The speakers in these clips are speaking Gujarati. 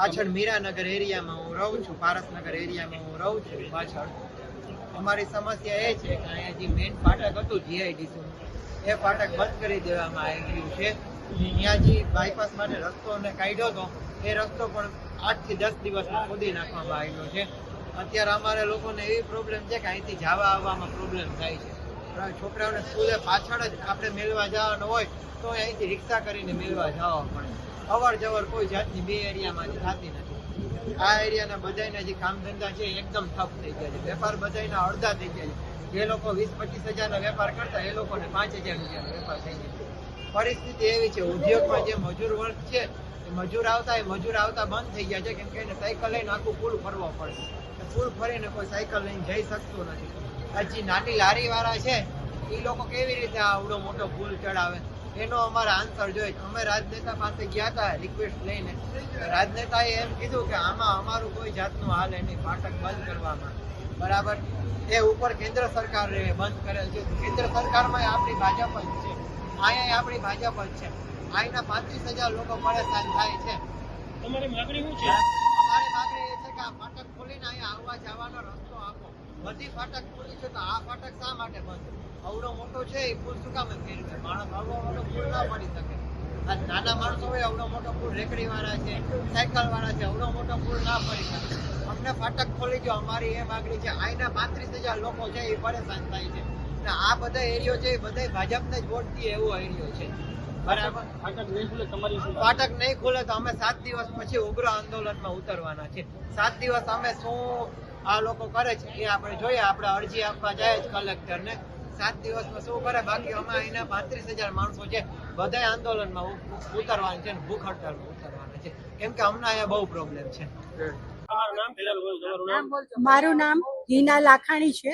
પાછળ મીરાનગર એરિયામાં હું રહું છું, પારસનગર એરિયામાં હું રહું છું પાછળ. અમારી સમસ્યા એ છે કે અહીંયા જે મેઇન ફાટક હતું જીઆઈડીસી એ ફાટક બંધ કરી દેવામાં આવી ગયું છે. ત્યાં જે બાયપાસ માટે રસ્તો કાઢ્યો હતો, એ રસ્તો પણ આઠથી દસ દિવસમાં ખોદી નાખવામાં આવ્યો છે. અત્યારે અમારે લોકોને એવી પ્રોબ્લેમ છે કે અહીંથી જવા આવવામાં પ્રોબ્લેમ થાય છે. છોકરાઓને સ્કૂલે પાછળ જ આપણે મેળવા જવાનું હોય, તો અહીંથી રિક્ષા કરીને મેળવા જવા પડે. અવર જવર કોઈ જાતની બે એરિયામાં થતી નથી. આ એરિયાના બધાના જે કામ ધંધા છે એકદમ ઠપ થઈ ગયા છે. વેપાર બધાના અડધા થઈ ગયા છે. જે લોકો વીસ પચીસ હજારનો વેપાર કરતા એ લોકોને પાંચ હજાર રૂપિયાનો વેપાર થઈ ગયો પરિસ્થિતિ એવી છે, ઉદ્યોગમાં જે મજૂર વર્ગ છે, એ મજૂર આવતા એ મજૂર આવતા બંધ થઈ ગયા છે, કેમ કે એને સાયકલ લઈને આખું પુલ ફરવો પડે પુલ ફરીને કોઈ સાયકલ લઈને જઈ શકતું નથી. આ જે નાની લારી વાળા છે એ લોકો કેવી રીતે આવડો મોટો પુલ ચડાવે? એનો અમારે આન્સર જોઈએ અમે રાજનેતા પાસે ગયા હતા રિક્વેસ્ટ લઈને રાજનેતાએ એમ કીધું કે આમાં અમારું કોઈ જાતનું હાલ એની ફાટક બંધ કરવામાં. બરાબર? એ ઉપર કેન્દ્ર સરકાર બંધ કરેલ છે. કેન્દ્ર સરકારમાં આપણી ભાજપ જ છે. અહીંયા આપણી ભાજપ જ છે. અહીંના પાંત્રીસ હજાર લોકો પરેશાન થાય છે. તમારી માગણી શું છે? અમારી માગણી એ છે કે આ ફાટક ખોલીને અહીંયા આવવા જવાનો રસ્તો આપો. બધી ફાટક ખોલી છે તો આ ફાટક શા માટે બંધ? અવડો મોટો છે એ પુલ શું કામ ફેરવે. માણસ આવડો મોટો પુલ ના પડી શકે. આ નાના માણસો હોય અવડો મોટો પુલ રેકડી વાળા છે સાયકલ વાળા છે અવડો મોટો પુલ ના પડી શકે. અમને ફાટક ખોલી જો અમારી એ માગણી છે. અહીંના પાંત્રીસ હજાર લોકો છે એ પરેશાન થાય છે. અને આ બધા એરિયો છે એ બધા ભાજપને જ વોટ દે એવો એરિયો છે. બરાબર? ફાટક નહીં ખુલે તો અમે સાત દિવસ પછી ઉગ્ર આંદોલનમાં ઉતરવાના છે. સાત દિવસ અમે શું આ લોકો કરે છે એ આપણે જોઈએ. આપણે અરજી આપવા જાય જ કલેક્ટરને સાત દિવસમાં શું કરે? બાકી અમે અહીંના પાંત્રીસ હજાર માણસો છે. બધા આંદોલનમાં ઉતરવાના છે ભૂખ હડતાલમાં ઉતરવાના છે. કેમ કે અમને અહીંયા બહુ પ્રોબ્લેમ છે. તમારું નામ પેલા બોલો તમારું નામ મારું નામ હિના લાખાણી છે.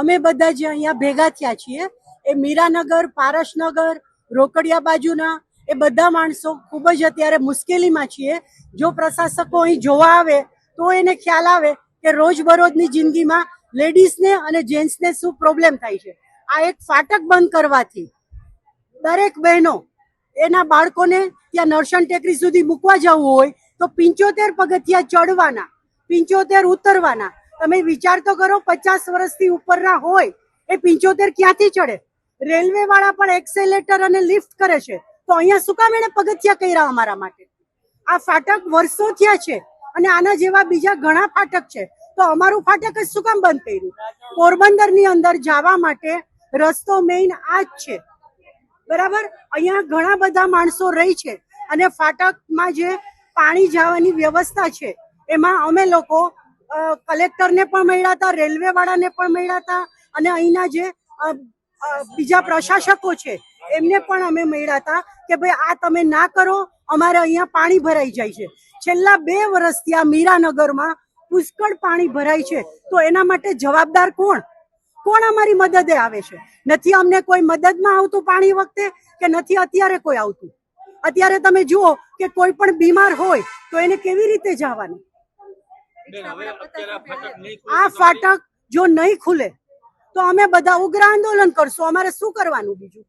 અમે બધા જે અહીંયા ભેગા થયા છીએ એ મીરાનગર પારસનગર રોકડિયા બાજુના એ બધા માણસો ખૂબ જ અત્યારે મુશ્કેલીમાં છીએ. જો પ્રશાસકો અહીં જોવા આવે તો એને ખ્યાલ આવે કે રોજબરોજની જિંદગીમાં લેડીઝને અને જેન્ટ્સને શું પ્રોબ્લેમ થાય છે. આ એક ફાટક બંધ કરવાથી દરેક બહેનો એના બાળકોને ત્યાં નરસણ ટેકરી સુધી મૂકવા જવું હોય તો પિંચોતેર પગથિયા ચડવાના, પિંચોતેર ઉતરવાના. તમે વિચાર તો કરો પચાસ વર્ષથી ઉપરના હોય એ પિંચોતેર ક્યાંથી ચડે? રેલવે વાળા પણ એક્સેલેટર અને લિફ્ટ કરે છે. તો અહીંયા શું કામ એને પગથિયા કર્યા અમારા માટે? આ ફાટક વર્ષો થયા છે અને આના જેવા બીજા ઘણા ફાટક છે. તો અમારું ફાટક જ શું કામ બંધ કર્યું? પોરબંદરની અંદર જવા માટે રસ્તો મેઇન આ જ છે. બરાબર? અહીંયા ઘણા બધા માણસો રહી છે અને ફાટકમાં જે પાણી જવાની વ્યવસ્થા છે, એમાં અમે લોકો કલેક્ટરને પણ મળ્યા હતા રેલવે વાળાને પણ મળ્યા હતા અને અહીંના જે બીજા પ્રશાસકો છે, એમને પણ અમે મળ્યા હતા કે ભાઈ આ તમે ના કરો, અમારે અહીંયા પાણી ભરાઈ જાય છે. છેલ્લા બે વર્ષથી આ મીરાનગરમાં પુષ્કળ પાણી ભરાય છે. તો એના માટે જવાબદાર કોણ? કોણ અમારી મદદે આવે છે? નથી અમને કોઈ મદદમાં આવતું પાણી વખતે કે નથી અત્યારે કોઈ આવતું? અત્યારે તમે જુઓ કે કોઈ પણ બીમાર હોય તો એને કેવી રીતે જવાનું? આ ફાટક જો નહીં ખુલે તો અમે બધા ઉગ્ર આંદોલન કરશું. અમારે શું કરવાનું બીજું?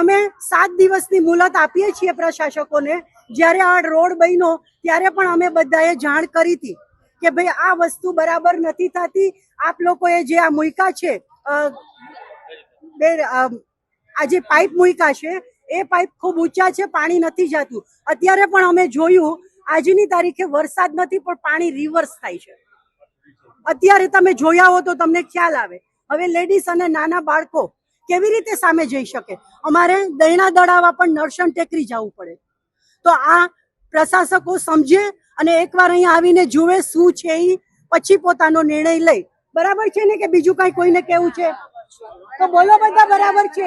અમે સાત દિવસની મુલત આપીએ છીએ પ્રશાસકોને. જ્યારે આ રોડ બન્યો ત્યારે પણ અમે બધાએ જાણ કરી હતી. કે ભાઈ આ વસ્તુ બરાબર નથી થતી. આપ લોકોએ જે આ મૂક્યા છે આ જે પાઇપ મુયકા છે, એ પાઇપ ખૂબ ઊંચા છે, પાણી નથી જતું. અત્યારે પણ અમે જોયું, આજની તારીખે વરસાદ નથી, પણ પાણી રિવર્સ થાય છે. અત્યારે તમે જોયા હો તો તમને ખ્યાલ આવે. હવે લેડીઝ અને નાના બાળકો, કેવી રીતે સામે જઈ શકે? અમારે દૈણા દડાવવા પણ નરસણ ટેકરી જવું પડે. તો આ પ્રશાસકો સમજે અને એકવાર અહીંયા આવીને જુએ શું છે એ પછી પોતાનો નિર્ણય લે. બરાબર છે ને કે બીજું કઈ કોઈને કેવું છે? તો બોલો બધા બરાબર છે.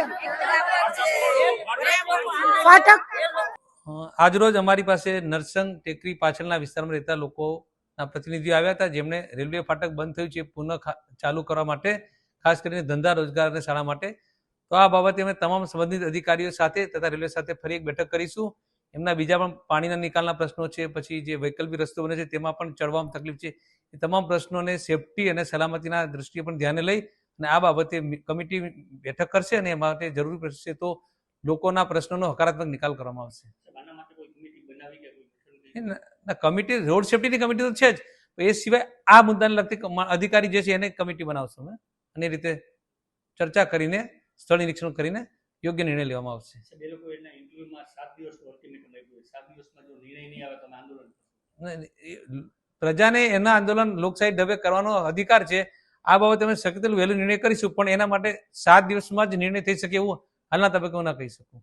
આજરોજ અમારી પાસે નરસંગ ટેકરી પાછળના વિસ્તારમાં રહેતા લોકોના પ્રતિનિધિઓ આવ્યા હતા. જેમણે રેલવે ફાટક બંધ થયું છે, પુનઃ ચાલુ કરવા માટે, ખાસ કરીને ધંધા રોજગાર અને શાળા માટે. તો આ બાબતે અમે તમામ સંબંધિત અધિકારીઓ સાથે તથા રેલવે સાથે ફરી એક બેઠક કરીશું. એમના બીજા પણ પાણીના નિકાલના પ્રશ્નો છે પછી જે વૈકલ્પિક રસ્તો બને છે તેમાં પણ ચડવામાં તકલીફ છે. એ તમામ પ્રશ્નોને સેફટી અને સલામતીના દ્રષ્ટિએ પણ ધ્યાને લઈ અને આ બાબતે કમિટી બેઠક કરશે અને એ માટે જરૂરી પડશે તો લોકોના પ્રશ્નોનો હકારાત્મક નિકાલ કરવામાં આવશે. કમિટી રોડ સેફટીની કમિટી તો છે જ. એ સિવાય આ મુદ્દાને લગતી અધિકારી જે છે એને કમિટી બનાવશું અમે. અને રીતે ચર્ચા કરીને સ્થળ નિરીક્ષણ કરીને યોગ્ય નિર્ણય લેવામાં આવશે. એ લોકો એના ઇન્ટરવ્યુમાં સાત દિવસનું અલ્ટિમેટમ આપ્યું સાત દિવસમાં જો નિર્ણય નહીં આવે તો આંદોલન કરશું. અને એ પ્રજાને એના આંદોલન લોકશાહી ઢબે કરવાનો અધિકાર છે. આ બાબતે અમે શક્ય તેટલું વહેલું નિર્ણય કરીશું પણ એના માટે સાત દિવસમાં જ નિર્ણય થઈ શકે એવું હાલના તબક્કે હું ના કહી શકું.